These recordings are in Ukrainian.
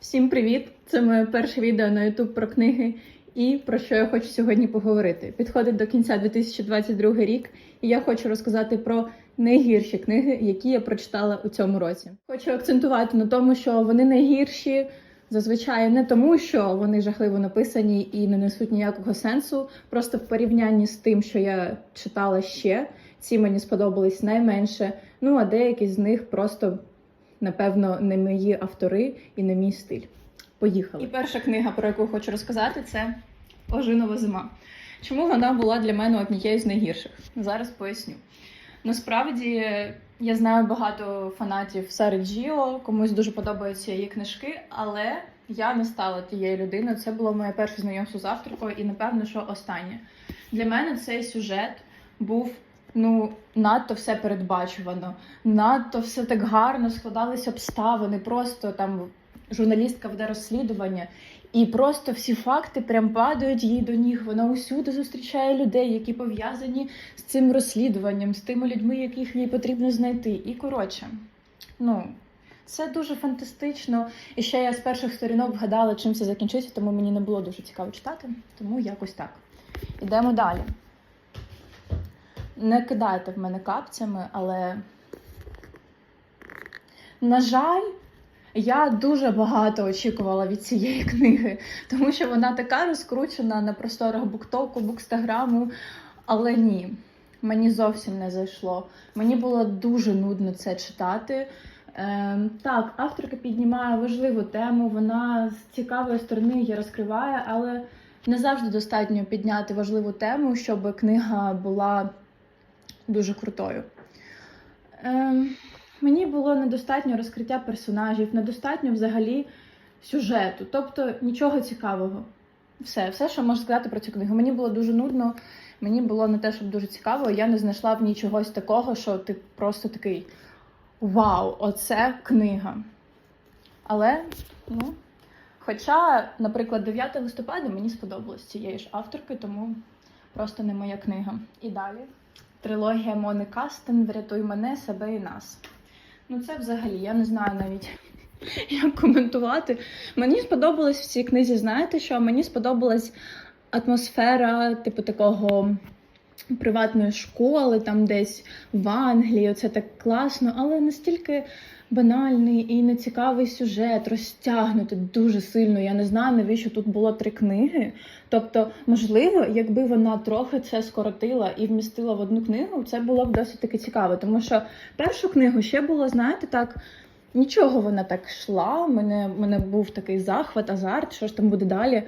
Всім привіт! Це моє перше відео на YouTube про книги і про що я хочу сьогодні поговорити. Підходить до кінця 2022 рік, і я хочу розказати про найгірші книги, які я прочитала у цьому році. Хочу акцентувати на тому, що вони найгірші зазвичай не тому, що вони жахливо написані і не несуть ніякого сенсу. Просто в порівнянні з тим, що я читала ще, ці мені сподобались найменше. Ну а деякі з них просто напевно, не мої автори і не мій стиль. Поїхали. І перша книга, про яку хочу розказати, це Ожинова зима. Чому вона була для мене однією з найгірших? Зараз поясню. Насправді я знаю багато фанатів Сари Джіо, комусь дуже подобаються її книжки, але я не стала тією людиною. Це було моє перше знайомство з авторкою, і напевно, що останнє. Для мене цей сюжет був ну надто все передбачувано, надто все так гарно складалися обставини. Просто там журналістка веде розслідування, і просто всі факти прям падають їй до ніг. Вона усюди зустрічає людей, які пов'язані з цим розслідуванням, з тими людьми, яких їй потрібно знайти. І коротше, ну. Це дуже фантастично. І ще я з перших сторінок вгадала, чим це закінчиться, тому мені не було дуже цікаво читати. Тому якось так. Ідемо далі. Не кидайте в мене капцями, але, на жаль, я дуже багато очікувала від цієї книги, тому що вона така розкручена на просторах буктоку, букстаграму. Але ні, мені зовсім не зайшло. Мені було дуже нудно це читати. Ем, так, авторка піднімає важливу тему, вона з цікавої сторони її розкриває, але не завжди достатньо підняти важливу тему, щоб книга була дуже крутою. Ем, мені було недостатньо розкриття персонажів, недостатньо взагалі сюжету, тобто нічого цікавого. Все, все, що можу сказати про цю книгу. Мені було дуже нудно, мені було не те, щоб дуже цікаво. Я не знайшла в ній чогось такого, що ти просто такий вау, оце книга. Але, ну, хоча, наприклад, 9 листопада мені сподобалось цієї ж авторки, тому просто не моя книга. І далі. Трилогія Мони Кастен Врятуй мене, себе і нас. Ну, це взагалі, я не знаю навіть, як коментувати. Мені сподобалось в цій книзі, знаєте що? Мені сподобалась атмосфера, типу, такого приватної школи, там десь в Англії. Це так класно, але настільки банальний і нецікавий сюжет, розтягнути дуже сильно. Я не знаю, навіщо тут було три книги. Тобто, можливо, якби вона трохи це скоротила і вмістила в одну книгу, це було б досить таки цікаво. Тому що першу книгу ще було, знаєте, так. Нічого вона так йшла. У мене, мене був такий захват, азарт, що ж там буде далі.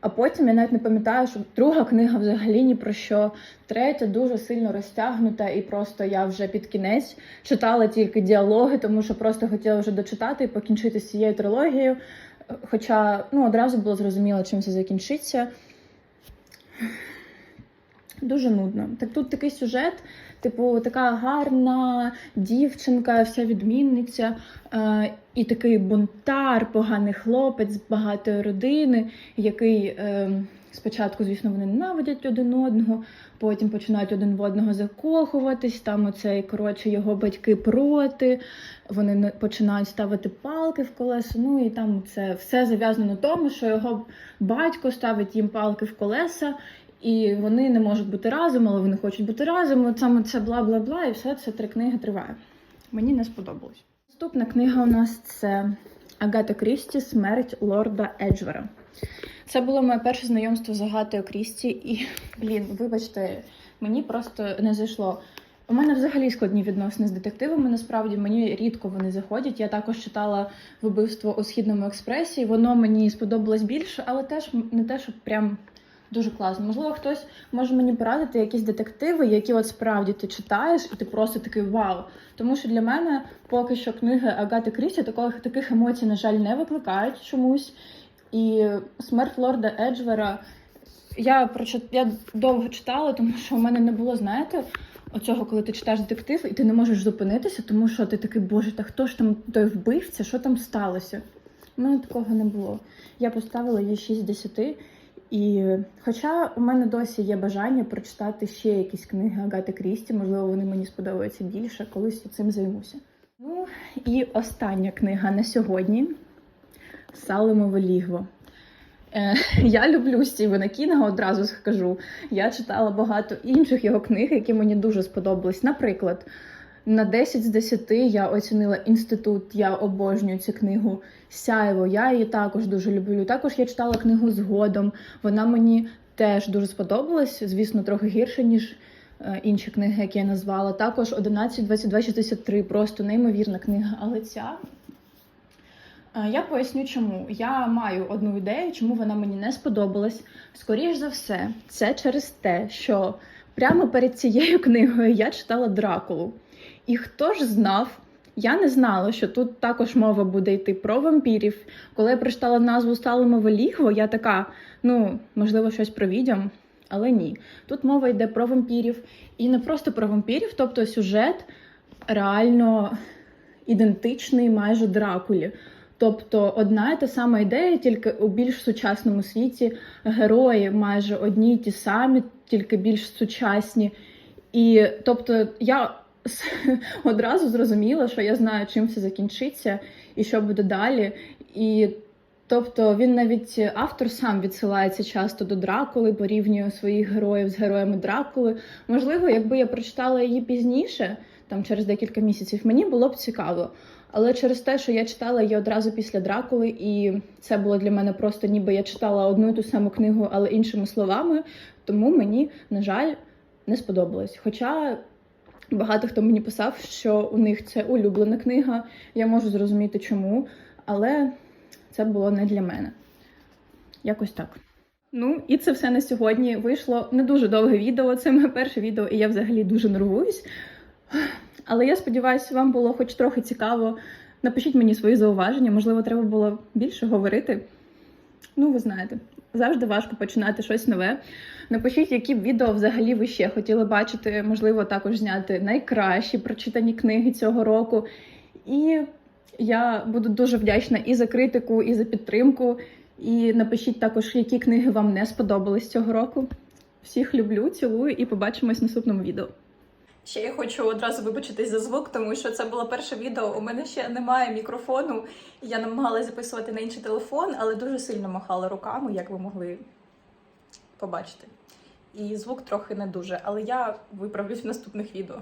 А потім я навіть не пам'ятаю, що друга книга взагалі ні про що. Третя дуже сильно розтягнута, і просто я вже під кінець читала тільки діалоги, тому що просто хотіла вже дочитати і покінчити з цією трилогією. Хоча ну, одразу було зрозуміло, чим це закінчиться. Дуже нудно. Так тут такий сюжет, типу, така гарна дівчинка, вся відмінниця, е, і такий бунтар, поганий хлопець з багатої родини, який е, спочатку, звісно, вони ненавидять один одного, потім починають один в одного закохуватись. Там оцей, коротше, його батьки проти, вони починають ставити палки в колеса. Ну і там це все зав'язано на тому, що його батько ставить їм палки в колеса. І вони не можуть бути разом, але вони хочуть бути разом. От саме це бла бла бла, і все це три книги триває. Мені не сподобалось. Наступна книга у нас це Агата Крісті Смерть лорда Еджвера. Це було моє перше знайомство з Агатою Крісті, і, блін, вибачте, мені просто не зайшло. У мене взагалі складні відносини з детективами. Насправді мені рідко вони заходять. Я також читала вбивство у східному експресі. Воно мені сподобалось більше, але теж не те, щоб прям дуже класно. Можливо, хтось може мені порадити якісь детективи, які от справді ти читаєш, і ти просто такий вау. Тому що для мене поки що книги Агати Крісті таких, таких емоцій, на жаль, не викликають чомусь. І смерть лорда Еджвера я прочит... я довго читала, тому що у мене не було, знаєте, оцього, коли ти читаєш детектив, і ти не можеш зупинитися, тому що ти такий, боже, та хто ж там той вбивця, що там сталося? У мене такого не було. Я поставила їй 6 з 10. І хоча у мене досі є бажання прочитати ще якісь книги Агати Крісті, можливо, вони мені сподобаються більше, колись я цим займуся. Ну і остання книга на сьогодні Салимове лігво. Е, Я люблю Стівена Кінга, одразу скажу. Я читала багато інших його книг, які мені дуже сподобались. Наприклад, на 10 з 10 я оцінила інститут. Я обожнюю цю книгу Сяйво. Я її також дуже люблю. Також я читала книгу згодом. Вона мені теж дуже сподобалась. Звісно, трохи гірше, ніж е, інші книги, які я назвала. Також 11, 22, 63. Просто неймовірна книга. Але ця Е, Я поясню, чому. Я маю одну ідею, чому вона мені не сподобалась. Скоріш за все, це через те, що прямо перед цією книгою я читала Дракулу. І хто ж знав, я не знала, що тут також мова буде йти про вампірів. Коли я прочитала назву Салимове лігво, я така, ну, можливо, щось про відьом, але ні. Тут мова йде про вампірів. І не просто про вампірів, тобто сюжет реально ідентичний майже Дракулі. Тобто одна і та сама ідея, тільки у більш сучасному світі герої майже одні й ті самі, тільки більш сучасні. І тобто я одразу зрозуміла, що я знаю, чим все закінчиться і що буде далі. І тобто він навіть автор сам відсилається часто до Дракули, порівнює своїх героїв з героями Дракули. Можливо, якби я прочитала її пізніше, там через декілька місяців, мені було б цікаво. Але через те, що я читала її одразу після Дракули, і це було для мене просто ніби я читала одну і ту саму книгу, але іншими словами, тому мені, на жаль, не сподобалось. Хоча багато хто мені писав, що у них це улюблена книга, я можу зрозуміти чому, але це було не для мене. Якось так. Ну, і це все на сьогодні. Вийшло не дуже довге відео. Це моє перше відео, і я взагалі дуже нервуюсь. Але я сподіваюся, вам було хоч трохи цікаво. Напишіть мені свої зауваження, можливо, треба було більше говорити. Ну, ви знаєте, завжди важко починати щось нове. Напишіть, які б відео взагалі ви ще хотіли бачити, можливо, також зняти найкращі прочитані книги цього року. І я буду дуже вдячна і за критику, і за підтримку. І напишіть також, які книги вам не сподобались цього року. Всіх люблю, цілую і побачимось в наступному відео. Ще я хочу одразу вибачитись за звук, тому що це було перше відео. У мене ще немає мікрофону. Я намагалася записувати на інший телефон, але дуже сильно махала руками, як ви могли побачити. І звук трохи не дуже, але я виправлюсь в наступних відео.